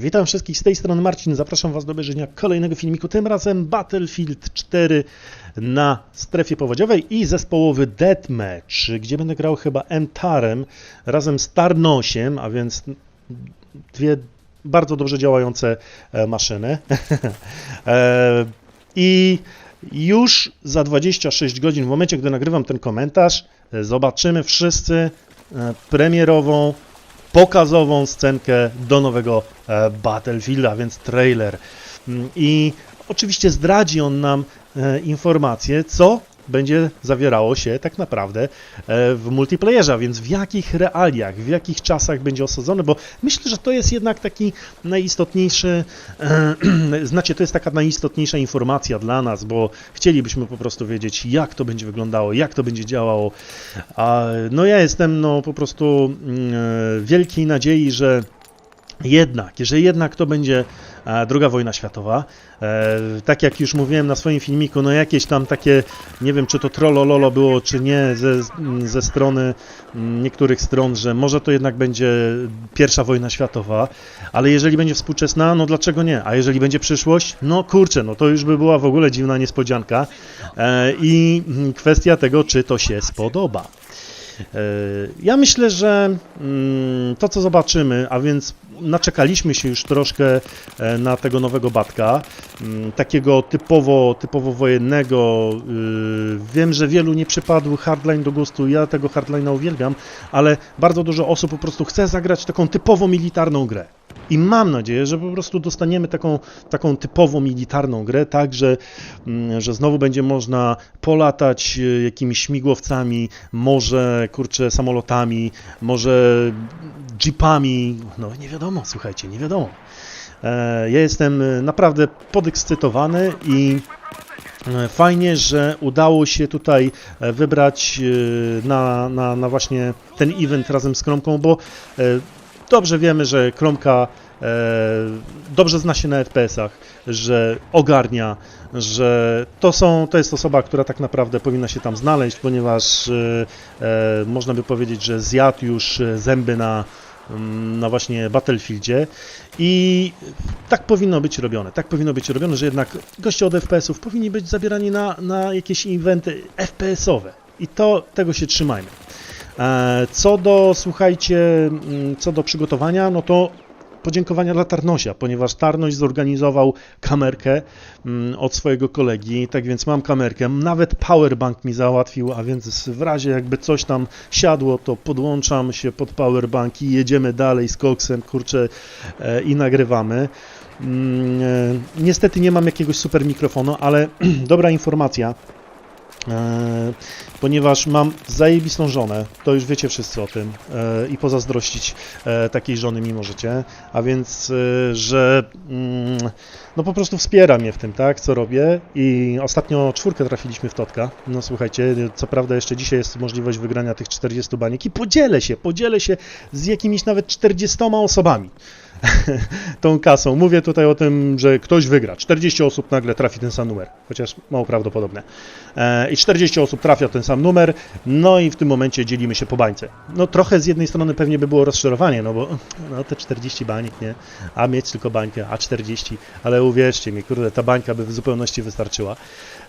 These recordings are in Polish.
Witam wszystkich z tej strony Marcin. Zapraszam Was do obejrzenia kolejnego filmiku. Tym razem Battlefield 4 na strefie powodziowej i zespołowy Deathmatch, gdzie będę grał chyba Emtarem razem z Tarnosiem, a więc dwie bardzo dobrze działające e, maszyny. E, I już za 26 godzin, w momencie, gdy nagrywam ten komentarz, e, zobaczymy wszyscy premierową pokazową scenkę do nowego e, Battlefielda, więc trailer. Mm, I oczywiście zdradzi on nam e, informacje, co będzie zawierało się tak naprawdę e, w multiplayerze, więc w jakich realiach, w jakich czasach będzie osadzony, bo myślę, że to jest jednak taki najistotniejszy, e, znacie, to jest taka najistotniejsza informacja dla nas, bo chcielibyśmy po prostu wiedzieć, jak to będzie wyglądało, jak to będzie działało. A, no ja jestem no po prostu mm, e, wielkiej nadziei, że jednak, że jednak to będzie e, druga wojna światowa. E, tak jak już mówiłem na swoim filmiku, no jakieś tam takie, nie wiem czy to trollololo było czy nie ze, ze strony mm, niektórych stron, że może to jednak będzie pierwsza wojna światowa, ale jeżeli będzie współczesna, no dlaczego nie? A jeżeli będzie przyszłość, no kurczę, no to już by była w ogóle dziwna niespodzianka e, i mm, kwestia tego, czy to się spodoba. E, Ja myślę, że mm, to co zobaczymy, a więc naczekaliśmy się już troszkę e, na tego nowego Batka, mm, takiego typowo, typowo wojennego. y, Wiem, że wielu nie przypadł Hardline do gustu, ja tego Hardline'a uwielbiam, ale bardzo dużo osób po prostu chce zagrać taką typowo militarną grę. I mam nadzieję, że po prostu dostaniemy taką, taką typowo militarną grę, tak, że, mm, że znowu będzie można polatać e, jakimiś śmigłowcami, może kurczę samolotami, może jeepami, no nie wiadomo, słuchajcie, nie wiadomo. E, Ja jestem e, naprawdę podekscytowany i e, fajnie, że udało się tutaj wybrać na, na, na właśnie ten event razem z Kromką, bo dobrze wiemy, że Kromka dobrze zna się na FPS-ach, że ogarnia, że to, są, to jest osoba, która tak naprawdę powinna się tam znaleźć, ponieważ e, e, można by powiedzieć, że zjadł już e, zęby na, mm, na właśnie Battlefieldzie i tak powinno być robione, tak powinno być robione, że jednak goście od FPS-ów powinni być zabierani na, na jakieś eventy FPS-owe i to, tego się trzymajmy. E, Co do, słuchajcie, mm, co do przygotowania, no to podziękowania dla Tarnosia, ponieważ Tarnoś zorganizował kamerkę mm, od swojego kolegi, tak więc mam kamerkę, nawet powerbank mi załatwił, a więc w razie jakby coś tam siadło, to podłączam się pod powerbank i jedziemy dalej z koksem, kurczę, e, i nagrywamy. Mm, e, Niestety nie mam jakiegoś super mikrofonu, ale dobra informacja. Ponieważ mam zajebistą żonę, to już wiecie wszyscy o tym e, i pozazdrościć e, takiej żony mi możecie, a więc, e, że mm, no po prostu wspiera mnie w tym, tak, co robię i ostatnio czwórkę trafiliśmy w Totka, no słuchajcie, co prawda jeszcze dzisiaj jest możliwość wygrania tych 40 baniek i podzielę się, podzielę się z jakimiś nawet 40 osobami tą kasą. Mówię tutaj o tym, że ktoś wygra. 40 osób nagle trafi ten sam numer, chociaż mało prawdopodobne. E, I 40 osób trafia ten sam numer, no i w tym momencie dzielimy się po bańce. No trochę z jednej strony pewnie by było rozczarowanie, no bo no te 40 baniek, nie? A mieć tylko bańkę, a 40, ale uwierzcie mi, kurde, ta bańka by w zupełności wystarczyła.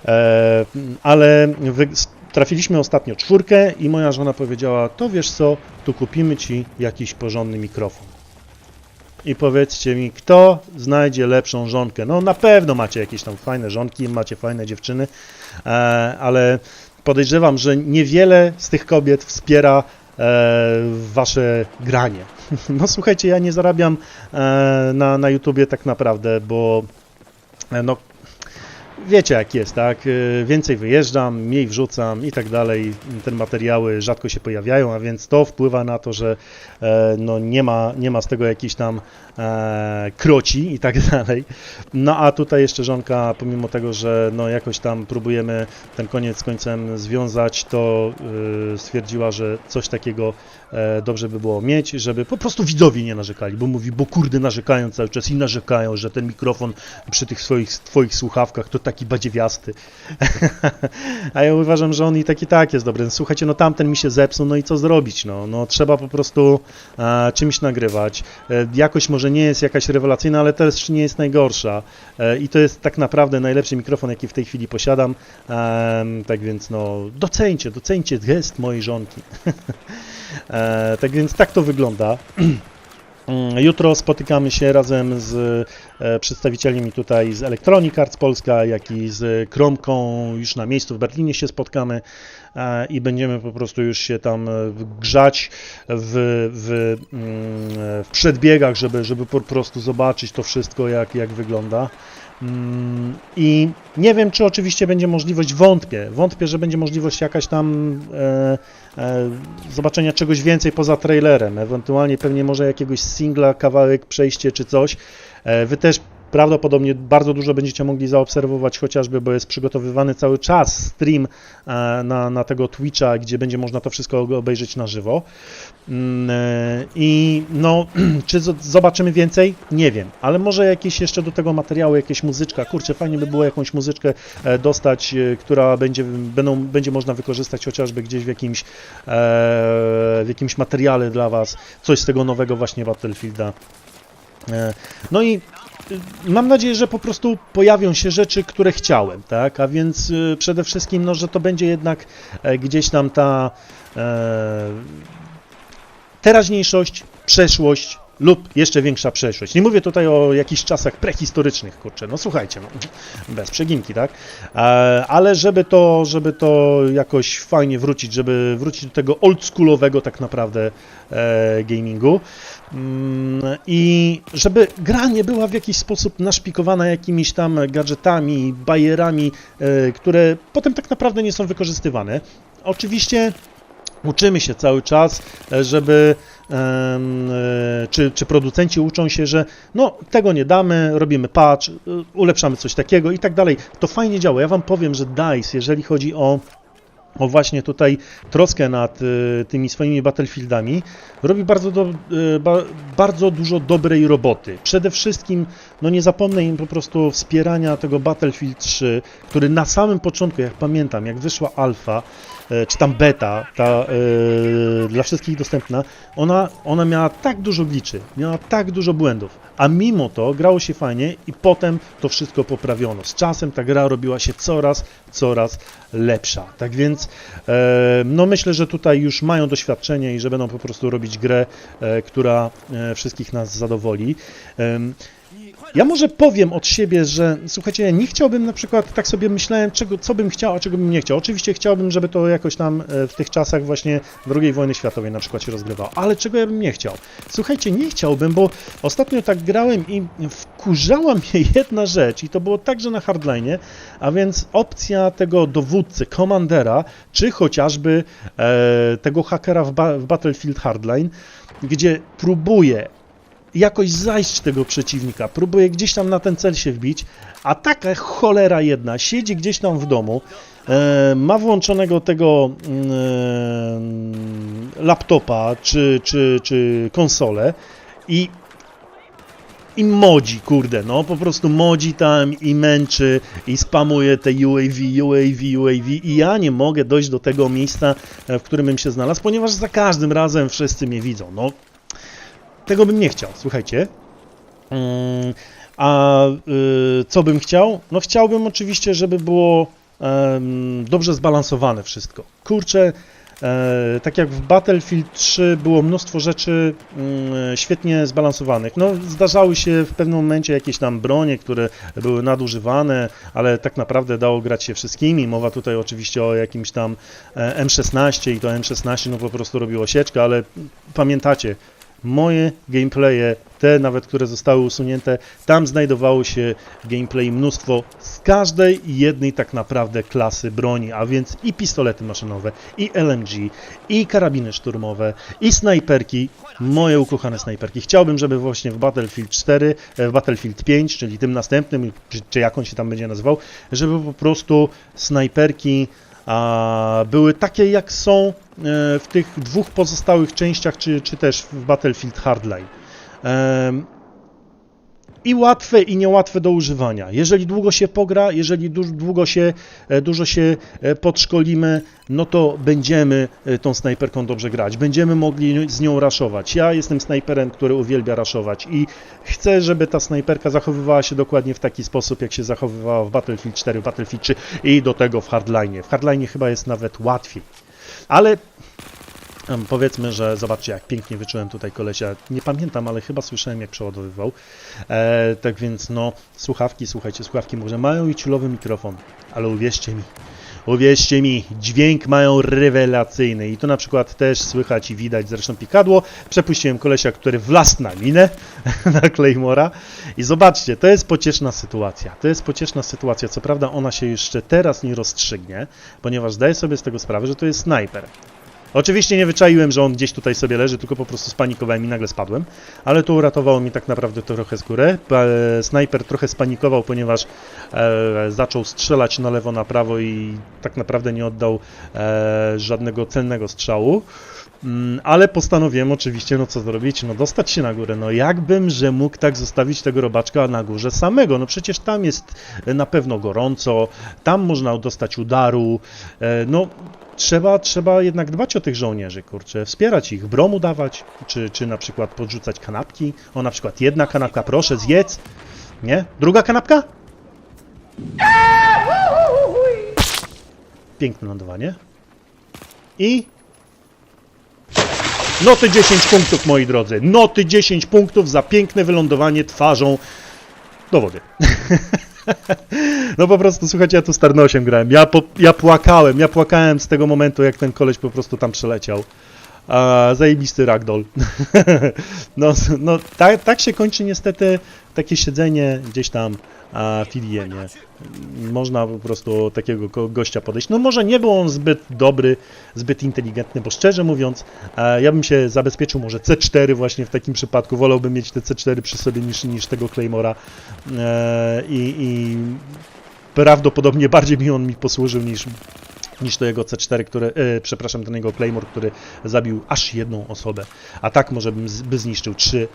E, ale wy, trafiliśmy ostatnio czwórkę i moja żona powiedziała, to wiesz co, tu kupimy ci jakiś porządny mikrofon i powiedzcie mi, kto znajdzie lepszą żonkę. No na pewno macie jakieś tam fajne żonki, macie fajne dziewczyny, e, ale podejrzewam, że niewiele z tych kobiet wspiera e, wasze granie. No słuchajcie, ja nie zarabiam e, na, na YouTubie tak naprawdę, bo e, no wiecie jak jest, tak? Więcej wyjeżdżam, mniej wrzucam i tak dalej. Te materiały rzadko się pojawiają, a więc to wpływa na to, że no nie ma, nie ma z tego jakichś tam e, kroci i tak dalej. No a tutaj jeszcze żonka, pomimo tego, że no jakoś tam próbujemy ten koniec z końcem związać, to e, stwierdziła, że coś takiego e, dobrze by było mieć, żeby po prostu widzowie nie narzekali, bo mówi, bo kurde narzekają cały czas i narzekają, że ten mikrofon przy tych swoich twoich słuchawkach to taki badziewiasty. A ja uważam, że on i tak i tak jest dobry. Słuchajcie, no tamten mi się zepsuł, no i co zrobić? No, no trzeba po prostu e, czymś nagrywać. E, jakość może nie jest jakaś rewelacyjna, ale też nie jest najgorsza. E, I to jest tak naprawdę najlepszy mikrofon, jaki w tej chwili posiadam. Tak więc no, doceńcie, doceńcie gest mojej żonki. e, tak więc tak to wygląda. Jutro spotykamy się razem z e, przedstawicielami tutaj z Electronic Arts Polska, jak i z Kromką. Już na miejscu w Berlinie się spotkamy i będziemy po prostu już się tam e, grzać w, w, mm, w przedbiegach, żeby, żeby po prostu zobaczyć to wszystko, jak, jak wygląda. Mm, I nie wiem, czy oczywiście będzie możliwość, wątpię, wątpię, że będzie możliwość jakaś tam e, e, zobaczenia czegoś więcej poza trailerem, ewentualnie pewnie może jakiegoś singla, kawałek, przejście czy coś. E, wy też prawdopodobnie bardzo dużo będziecie mogli zaobserwować, chociażby, bo jest przygotowywany cały czas stream e, na, na tego Twitcha, gdzie będzie można to wszystko obejrzeć na żywo. Mm, e, I no, czy zobaczymy więcej? Nie wiem, ale może jakieś jeszcze do tego materiału, jakieś muzyczka. Kurczę, fajnie by było jakąś muzyczkę e, dostać, która będzie, będą, będzie można wykorzystać chociażby gdzieś w jakimś, w jakimś materiale dla Was, coś z tego nowego właśnie Battlefielda. No i mam nadzieję, że po prostu pojawią się rzeczy, które chciałem, tak? A więc y, przede wszystkim, no, że to będzie jednak e, gdzieś tam ta e, teraźniejszość, przeszłość lub jeszcze większa przeszłość. Nie mówię tutaj o jakichś czasach prehistorycznych, kurczę, no słuchajcie, no, bez przeginki, tak? Ale żeby to, żeby to jakoś fajnie wrócić, żeby wrócić do tego oldschoolowego tak naprawdę e, gamingu. Mm, I żeby gra nie była w jakiś sposób naszpikowana jakimiś tam gadżetami, bajerami, e, które potem tak naprawdę nie są wykorzystywane. Oczywiście uczymy się cały czas, e, żeby czy, czy producenci uczą się, że no tego nie damy, robimy patch, e, ulepszamy coś takiego i tak dalej. To fajnie działa. Ja wam powiem, że DICE, jeżeli chodzi o o właśnie tutaj troskę nad y, tymi swoimi Battlefieldami, robi bardzo, do, ba, bardzo dużo dobrej roboty. Przede wszystkim, no nie zapomnę im po prostu wspierania tego Battlefield 3, który na samym początku, jak pamiętam, jak wyszła alfa, czy tam beta, ta y, dla wszystkich dostępna, ona, ona miała tak dużo gliczy, miała tak dużo błędów, a mimo to grało się fajnie i potem to wszystko poprawiono. Z czasem ta gra robiła się coraz, coraz lepsza. Tak więc e, no myślę, że tutaj już mają doświadczenie i że będą po prostu robić grę, e, która e, wszystkich nas zadowoli. Ja może powiem od siebie, że słuchajcie, nie chciałbym na przykład, tak sobie myślałem, czego, co bym chciał, a czego bym nie chciał. Oczywiście chciałbym, żeby to jakoś tam e, w tych czasach właśnie II wojny światowej na przykład się rozgrywało, ale czego ja bym nie chciał? Słuchajcie, nie chciałbym, bo ostatnio tak grałem i wkurzała mnie jedna rzecz i to było także na hardline, a więc opcja tego dowódcy, komandera, czy chociażby e, tego hakera w, ba w Battlefield Hardline, gdzie próbuje jakoś zajść tego przeciwnika, próbuje gdzieś tam na ten cel się wbić, a taka cholera jedna siedzi gdzieś tam w domu, e, ma włączonego tego mm, e, laptopa czy, czy, czy konsolę i i modzi, kurde, no po prostu modzi tam i męczy i spamuje te UAV, UAV, UAV i ja nie mogę dojść do tego miejsca, e, w którym bym się znalazł, ponieważ za każdym razem wszyscy mnie widzą, no tego bym nie chciał, słuchajcie. Mm, A y, co bym chciał? No chciałbym oczywiście, żeby było dobrze zbalansowane wszystko. Kurczę, e, tak jak w Battlefield 3 było mnóstwo rzeczy mm, świetnie zbalansowanych. No zdarzały się w pewnym momencie jakieś tam bronie, które były nadużywane, ale tak naprawdę dało grać się wszystkimi. Mowa tutaj oczywiście o jakimś tam e, M16 i to M16 no po prostu robiło sieczkę, ale pamiętacie, moje gameplaye, te nawet, które zostały usunięte, tam znajdowało się gameplay mnóstwo z każdej jednej tak naprawdę klasy broni, a więc i pistolety maszynowe, i LMG, i karabiny szturmowe, i snajperki, moje ukochane snajperki. Chciałbym, żeby właśnie w Battlefield 4, e, w Battlefield 5, czyli tym następnym, czy, czy jak on się tam będzie nazywał, żeby po prostu snajperki a były takie jak są e, w tych dwóch pozostałych częściach, czy, czy też w Battlefield Hardline. I łatwe, i niełatwe do używania. Jeżeli długo się pogra, jeżeli długo się, e, dużo się e, podszkolimy, no to będziemy e, tą snajperką dobrze grać. Będziemy mogli z nią raszować. Ja jestem snajperem, który uwielbia raszować i chcę, żeby ta snajperka zachowywała się dokładnie w taki sposób, jak się zachowywała w Battlefield 4, w Battlefield 3 i do tego w Hardline. W Hardline chyba jest nawet łatwiej. Ale Powiedzmy, że zobaczcie, jak pięknie wyczułem tutaj kolesia. Nie pamiętam, ale chyba słyszałem, jak przeładowywał. E, tak więc, no, słuchawki, słuchajcie, słuchawki może mają i ciulowy mikrofon, ale uwierzcie mi, uwierzcie mi, dźwięk mają rewelacyjny i to na przykład też słychać i widać, zresztą pikadło. Przepuściłem kolesia, który wlazł na minę, na Claymora i zobaczcie, to jest pocieszna sytuacja. To jest pocieszna sytuacja, co prawda ona się jeszcze teraz nie rozstrzygnie, ponieważ zdaję sobie z tego sprawę, że to jest snajper. Oczywiście nie wyczaiłem, że on gdzieś tutaj sobie leży, tylko po prostu spanikowałem i nagle spadłem. Ale to uratowało mi tak naprawdę trochę skórę. E, Snajper trochę spanikował, ponieważ e, zaczął strzelać na lewo, na prawo i tak naprawdę nie oddał e, żadnego cennego strzału. Mm, Ale postanowiłem oczywiście, no co zrobić, no dostać się na górę. No jakbym, że mógł tak zostawić tego robaczka na górze samego? No przecież tam jest e, na pewno gorąco, tam można dostać udaru, e, no trzeba, trzeba jednak dbać o tych żołnierzy, kurczę, wspierać ich, bromu dawać, czy, czy na przykład podrzucać kanapki. O, na przykład jedna kanapka, proszę, zjedz. Nie? Druga kanapka? Piękne lądowanie. I... Noty 10 punktów, moi drodzy. Noty 10 punktów za piękne wylądowanie twarzą do wody. No po prostu, słuchajcie, ja tu z grałem. Ja, po, ja płakałem, ja płakałem z tego momentu, jak ten koleś po prostu tam przeleciał. A, zajebisty ragdoll. no, no tak, tak się kończy niestety takie siedzenie gdzieś tam a, w IDM, nie? Można po prostu takiego gościa podejść. No może nie był on zbyt dobry, zbyt inteligentny, bo szczerze mówiąc, e, ja bym się zabezpieczył może C4 właśnie w takim przypadku. Wolałbym mieć te C4 przy sobie niż, niż tego Claymora. E, i, I prawdopodobnie bardziej mi on mi posłużył niż, niż to jego C4, które, e, przepraszam, ten jego Claymore, który zabił aż jedną osobę. A tak może by zniszczył trzy.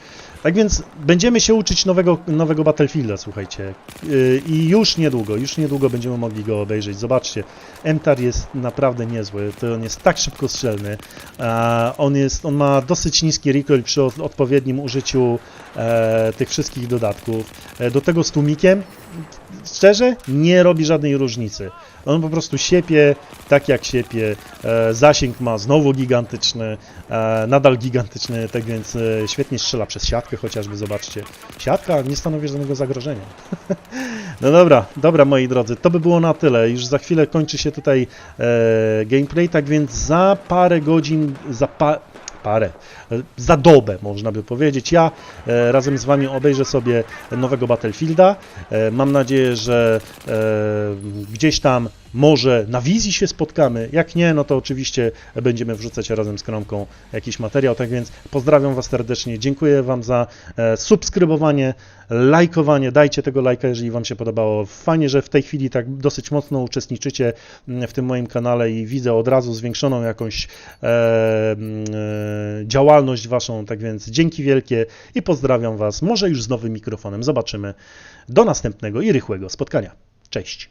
Tak więc będziemy się uczyć nowego, nowego Battlefielda, słuchajcie. Y, I już niedługo, już niedługo będziemy mogli go obejrzeć. Zobaczcie, MTAR jest naprawdę niezły. To on jest tak szybko strzelny. On, jest, on ma dosyć niski recoil przy od, odpowiednim użyciu e, tych wszystkich dodatków. E, do tego z tłumikiem, szczerze, nie robi żadnej różnicy. On po prostu siepie tak jak siepie. E, zasięg ma znowu gigantyczny, nadal gigantyczny, tak więc świetnie strzela przez siatkę chociażby, zobaczcie. Siatka nie stanowi żadnego zagrożenia. no dobra, dobra moi drodzy, to by było na tyle. Już za chwilę kończy się tutaj e, gameplay, tak więc za parę godzin, za pa parę, e, za dobę można by powiedzieć. Ja e, razem z Wami obejrzę sobie nowego Battlefielda. E, mam nadzieję, że e, gdzieś tam może na wizji się spotkamy. Jak nie, no to oczywiście będziemy wrzucać razem z Kromką jakiś materiał. Tak więc pozdrawiam Was serdecznie. Dziękuję Wam za e, subskrybowanie, lajkowanie. Dajcie tego lajka, jeżeli Wam się podobało. Fajnie, że w tej chwili tak dosyć mocno uczestniczycie mm, w tym moim kanale i widzę od razu zwiększoną jakąś e, mm, e, działalność Waszą. Tak więc dzięki wielkie i pozdrawiam Was. Może już z nowym mikrofonem. Zobaczymy. Do następnego i rychłego spotkania. Cześć.